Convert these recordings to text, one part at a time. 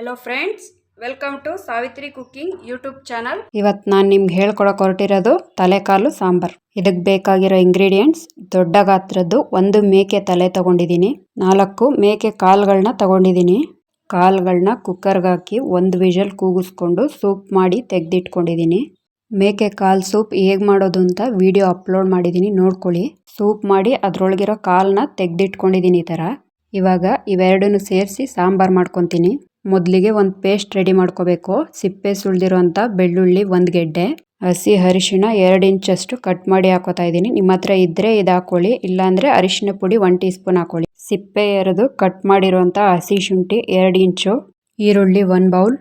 Hello friends welcome to Savitri cooking YouTube channel ಇವತ್ತು ನಾನು ನಿಮ್ಗೆ ಹೇಳ್ಕೊಡಕ್ಕೆ ಹೊರಟಿರೋದು ತಲೆಕಾಲು ಸಾಂಬಾರ್. ಇದಕ್ಕೆ ಬೇಕಾಗಿರೋ ಇಂಗ್ರೀಡಿಯೆಂಟ್ಸ್ ದೊಡ್ಡ ಗಾತ್ರದ್ದು ಒಂದು ಮೇಕೆ ತಲೆ ತಗೊಂಡಿದ್ದೀನಿ ನಾಲ್ಕು ಮೇಕೆ ಕಾಲುಗಳನ್ನ ತಗೊಂಡಿದ್ದೀನಿ ಕಾಲುಗಳನ್ನ ಕುಕ್ಕರ್ಗೆ ಹಾಕಿ ಒಂದು ವಿಷಲ್ ಕೂಗಿಸ್ಕೊಂಡು ಸೂಪ್ ಮಾಡಿ ತೆಗೆದಿಟ್ಕೊಂಡಿದ್ದೀನಿ ಮೇಕೆ ಕಾಲ್ ಸೂಪ್ ಹೇಗೆ ಮಾಡೋದು ಅಂತ ವಿಡಿಯೋ ಅಪ್ಲೋಡ್ ಮಾಡಿದ್ದೀನಿ ನೋಡ್ಕೊಳ್ಳಿ. ಸೂಪ್ ಮಾಡಿ ಅದರೊಳಗಿರೋ ಕಾಲನ್ನ ತೆಗೆದಿಟ್ಕೊಂಡಿದ್ದೀನಿ ಈ ಥರ ಇವಾಗ ಇವೆರಡನ್ನೂ ಸೇರಿಸಿ ಸಾಂಬಾರು ಮಾಡ್ಕೊತೀನಿ. ಮೊದಲಿಗೆ ಒಂದು ಪೇಸ್ಟ್ ರೆಡಿ ಮಾಡ್ಕೋಬೇಕು. ಸಿಪ್ಪೆ ಸುಳಿದಿರುವಂಥ ಬೆಳ್ಳುಳ್ಳಿ ಒಂದು ಗೆಡ್ಡೆ. ಹಸಿ ಅರಿಶಿಣ ಎರಡು ಇಂಚಷ್ಟು ಕಟ್ ಮಾಡಿ ಹಾಕೋತಾ ಇದ್ದೀನಿ. ನಿಮ್ಮ ಹತ್ರ ಇದ್ದರೆ ಇದು ಹಾಕೊಳ್ಳಿ, ಇಲ್ಲಾಂದರೆ ಅರಿಶಿಣ ಪುಡಿ ಒನ್ ಟೀ ಸ್ಪೂನ್ ಹಾಕೊಳ್ಳಿ. ಸಿಪ್ಪೆ ಎರಡು ಕಟ್ ಮಾಡಿರುವಂಥ ಹಸಿ ಶುಂಠಿ ಎರಡು ಇಂಚು, ಈರುಳ್ಳಿ ಒನ್ ಬೌಲ್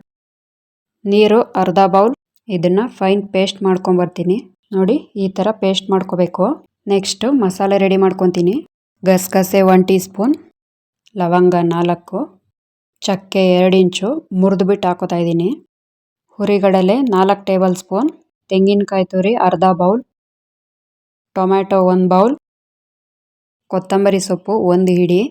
ನೀರು ಅರ್ಧ ಬೌಲ್ ಇದನ್ನು ಫೈನ್ ಪೇಸ್ಟ್ ಮಾಡ್ಕೊಂಬರ್ತೀನಿ. ನೋಡಿ, ಈ ಥರ ಪೇಸ್ಟ್ ಮಾಡ್ಕೋಬೇಕು. ನೆಕ್ಸ್ಟು ಮಸಾಲೆ ರೆಡಿ ಮಾಡ್ಕೊತೀನಿ. ಗಸಗಸೆ ಒನ್ ಟೀ ಸ್ಪೂನ್ ಲವಂಗ ನಾಲ್ಕು. ಚಕ್ಕೆ ಎರಡು ಇಂಚು, ಮುರಿದು ಬಿಟ್ಟು ಹಾಕೋತಾ ಇದ್ದೀನಿ. ಹುರಿಗಡಲೆ ನಾಲ್ಕು ಟೇಬಲ್ ಸ್ಪೂನ್, ತೆಂಗಿನಕಾಯಿ ತುರಿ ಅರ್ಧ ಬೌಲ್, ಟೊಮ್ಯಾಟೊ ಒಂದು ಬೌಲ್, ಕೊತ್ತಂಬರಿ ಸೊಪ್ಪು ಒಂದು ಹಿಡಿ.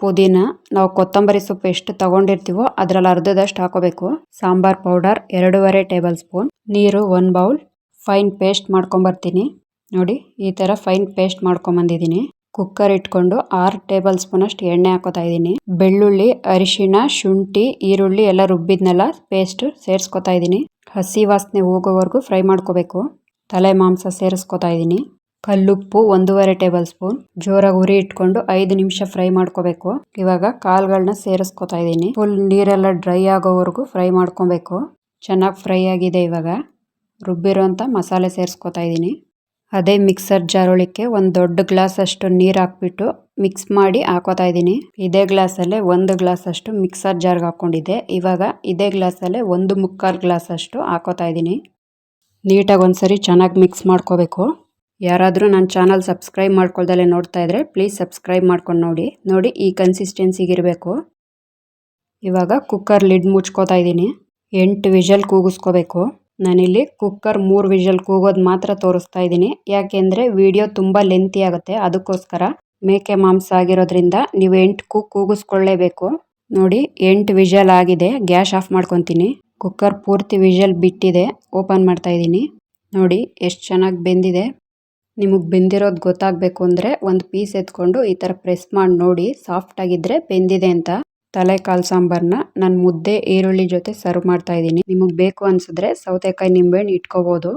ಪುದೀನ, ನಾವು ಕೊತ್ತಂಬರಿ ಸೊಪ್ಪು ಎಷ್ಟು ತಗೊಂಡಿರ್ತೀವೋ ಅದರಲ್ಲಿ ಅರ್ಧದಷ್ಟು ಹಾಕೋಬೇಕು. ಸಾಂಬಾರ್ ಪೌಡರ್ ಎರಡೂವರೆ ಟೇಬಲ್ ಸ್ಪೂನ್, ನೀರು ಒನ್ ಬೌಲ್. ಫೈನ್ ಪೇಸ್ಟ್ ಮಾಡ್ಕೊಂಬರ್ತೀನಿ. ನೋಡಿ, ಈ ಥರ ಫೈನ್ ಪೇಸ್ಟ್ ಮಾಡ್ಕೊಂಬಂದಿದ್ದೀನಿ. ಕುಕ್ಕರ್ ಇಟ್ಕೊಂಡು ಆರು ಟೇಬಲ್ ಸ್ಪೂನ್ ಅಷ್ಟು ಎಣ್ಣೆ ಹಾಕೋತಾ ಇದ್ದೀನಿ. ಬೆಳ್ಳುಳ್ಳಿ, ಅರಿಶಿಣ, ಶುಂಠಿ, ಈರುಳ್ಳಿ ಎಲ್ಲ ರುಬ್ಬಿದ್ನೆಲ್ಲ ಪೇಸ್ಟ್ ಸೇರಿಸ್ಕೊತಾ ಇದ್ದೀನಿ. ಹಸಿ ವಾಸನೆ ಹೋಗೋವರೆಗೂ ಫ್ರೈ ಮಾಡ್ಕೋಬೇಕು. ತಲೆ ಮಾಂಸ ಸೇರಿಸ್ಕೊತಾ ಇದ್ದೀನಿ. ಕಲ್ಲುಪ್ಪು ಒಂದೂವರೆ ಟೇಬಲ್ ಸ್ಪೂನ್. ಜೋರಾಗಿ ಉರಿ ಇಟ್ಕೊಂಡು ಐದು ನಿಮಿಷ ಫ್ರೈ ಮಾಡ್ಕೋಬೇಕು. ಇವಾಗ ಕಾಳುಗಳನ್ನ ಸೇರಿಸ್ಕೊತಾ ಇದ್ದೀನಿ. ಫುಲ್ ನೀರೆಲ್ಲ ಡ್ರೈ ಆಗೋವರೆಗೂ ಫ್ರೈ ಮಾಡ್ಕೊಬೇಕು. ಚೆನ್ನಾಗಿ ಫ್ರೈ ಆಗಿದೆ ಇವಾಗ. ರುಬ್ಬಿರೋಂಥ ಮಸಾಲೆ ಸೇರಿಸ್ಕೊತಾ ಇದ್ದೀನಿ. ಅದೇ ಮಿಕ್ಸರ್ ಜಾರೊಳಿಕ್ಕೆ ಒಂದು ದೊಡ್ಡ ಗ್ಲಾಸ್ ಅಷ್ಟು ನೀರು ಹಾಕ್ಬಿಟ್ಟು ಮಿಕ್ಸ್ ಮಾಡಿ ಹಾಕೋತಾ ಇದ್ದೀನಿ. ಇದೇ ಗ್ಲಾಸಲ್ಲೇ ಒಂದು ಗ್ಲಾಸ್ ಅಷ್ಟು ಮಿಕ್ಸರ್ ಜಾರ್ಗೆ ಹಾಕ್ಕೊಂಡಿದ್ದೆ ಇವಾಗ ಇದೇ ಗ್ಲಾಸಲ್ಲೇ ಒಂದು ಮುಕ್ಕಾಲು ಗ್ಲಾಸ್ ಅಷ್ಟು ಹಾಕೋತಾ ಇದ್ದೀನಿ. ನೀಟಾಗಿ ಒಂದ್ಸರಿ ಚೆನ್ನಾಗಿ ಮಿಕ್ಸ್ ಮಾಡ್ಕೋಬೇಕು. ಯಾರಾದರೂ ನನ್ನ ಚಾನಲ್ ಸಬ್ಸ್ಕ್ರೈಬ್ ಮಾಡ್ಕೊಳ್ದಲ್ಲೇ ನೋಡ್ತಾ ಇದ್ರೆ ಪ್ಲೀಸ್ ಸಬ್ಸ್ಕ್ರೈಬ್ ಮಾಡ್ಕೊಂಡು ನೋಡಿ. ನೋಡಿ ಈ ಕನ್ಸಿಸ್ಟೆನ್ಸಿಗಿರಬೇಕು ಇವಾಗ ಕುಕ್ಕರ್ ಲಿಡ್ ಮುಚ್ಕೋತಾ ಇದ್ದೀನಿ. ಎಂಟು ವಿಷಲ್ ಕೂಗಿಸ್ಕೋಬೇಕು. ನಾನಿಲ್ಲಿ ಕುಕ್ಕರ್ ಮೂರು ವಿಷಲ್ ಕೂಗೋದು ಮಾತ್ರ ತೋರಿಸ್ತಾ ಇದ್ದೀನಿ. ಯಾಕೆಂದರೆ ವಿಡಿಯೋ ತುಂಬ ಲೆಂತಿ ಆಗುತ್ತೆ. ಅದಕ್ಕೋಸ್ಕರ ಮೇಕೆ ಮಾಂಸ ಆಗಿರೋದ್ರಿಂದ ನೀವು ಎಂಟು ಕೂಗ್ ಕೂಗಿಸ್ಕೊಳ್ಳೇಬೇಕು. ನೋಡಿ, ಎಂಟು ವಿಷಲ್ ಆಗಿದೆ. ಗ್ಯಾಸ್ ಆಫ್ ಮಾಡ್ಕೊತೀನಿ. ಕುಕ್ಕರ್ ಪೂರ್ತಿ ವಿಷಲ್ ಬಿಟ್ಟಿದೆ. ಓಪನ್ ಮಾಡ್ತಾ ಇದ್ದೀನಿ. ನೋಡಿ, ಎಷ್ಟು ಚೆನ್ನಾಗಿ ಬೆಂದಿದೆ. ನಿಮಗೆ ಬೆಂದಿರೋದು ಗೊತ್ತಾಗಬೇಕು ಅಂದರೆ ಒಂದು ಪೀಸ್ ಎತ್ಕೊಂಡು ಈ ಥರ ಪ್ರೆಸ್ ಮಾಡಿ ನೋಡಿ ಸಾಫ್ಟಾಗಿದ್ದರೆ ಬೆಂದಿದೆ ಅಂತ. ತಲೆಕಾಲು ಸಾಂಬಾರನ್ನ ನಾನು ಮುದ್ದೆ, ಈರುಳ್ಳಿ ಜೊತೆ ಸರ್ವ್ ಮಾಡ್ತಾ ಇದ್ದೀನಿ. ನಿಮಗೆ ಬೇಕು ಅನ್ಸಿದ್ರೆ ಸೌತೆಕಾಯಿ ನಿಂಬೆಹಣ್ಣು ಇಟ್ಕೋಬೋದು.